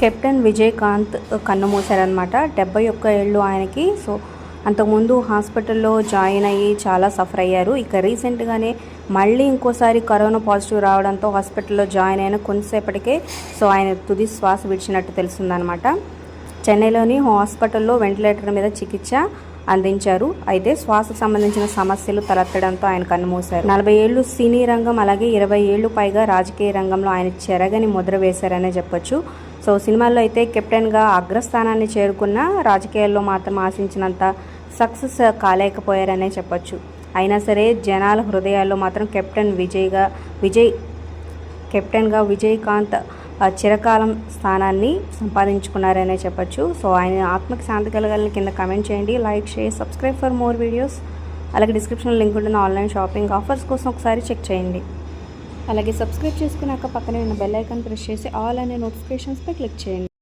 Captain Vijayakanth కన్ను మూశారనమాట డెబ్బై ఒక్క ఏళ్ళు ఆయనకి. సో అంతకుముందు హాస్పిటల్లో జాయిన్ అయ్యి చాలా సఫర్ అయ్యారు. ఇక రీసెంట్గానే మళ్ళీ ఇంకోసారి కరోనా పాజిటివ్ రావడంతో హాస్పిటల్లో జాయిన్ అయిన కొంతసేపటికే సో ఆయన తుది శ్వాస విడిచినట్టు తెలిసిందనమాట చెన్నైలోని హాస్పిటల్లో వెంటిలేటర్ మీద చికిత్స అందించారు. అయితే శ్వాసకు సంబంధించిన సమస్యలు తలెత్తడంతో ఆయన కన్నుమూశారు. నలభై ఏళ్ళు సినీ రంగం అలాగే ఇరవై ఏళ్ళు పైగా రాజకీయ రంగంలో ఆయన చెరగని ముద్ర వేశారనే చెప్పొచ్చు. సో సినిమాల్లో అయితే కెప్టెన్గా అగ్రస్థానాన్ని చేరుకున్న రాజకీయాల్లో మాత్రం ఆశించినంత సక్సెస్ కాలేకపోయారనే చెప్పొచ్చు. అయినా సరే జనాల హృదయాల్లో మాత్రం కెప్టెన్ విజయ్గా విజయ్ కెప్టెన్గా విజయకాంత్ చిరకాలం స్థానాన్ని సంపాదించుకున్నారనే చెప్పొచ్చు. సో ఆయన ఆత్మకి శాంతి కలగాలని కింద కమెంట్ చేయండి. Like share subscribe for more videos. అలాగే డిస్క్రిప్షన్లో లింక్ ఉంటుంది. ఆన్లైన్ షాపింగ్ ఆఫర్స్ కోసం ఒకసారి చెక్ చేయండి. అలాగే సబ్స్క్రైబ్ చేసుకున్నాక పక్కనే ఉన్న బెల్ ఐకాన్ ప్రెస్ చేసి ఆల్ అనే నోటిఫికేషన్స్పై క్లిక్ చేయండి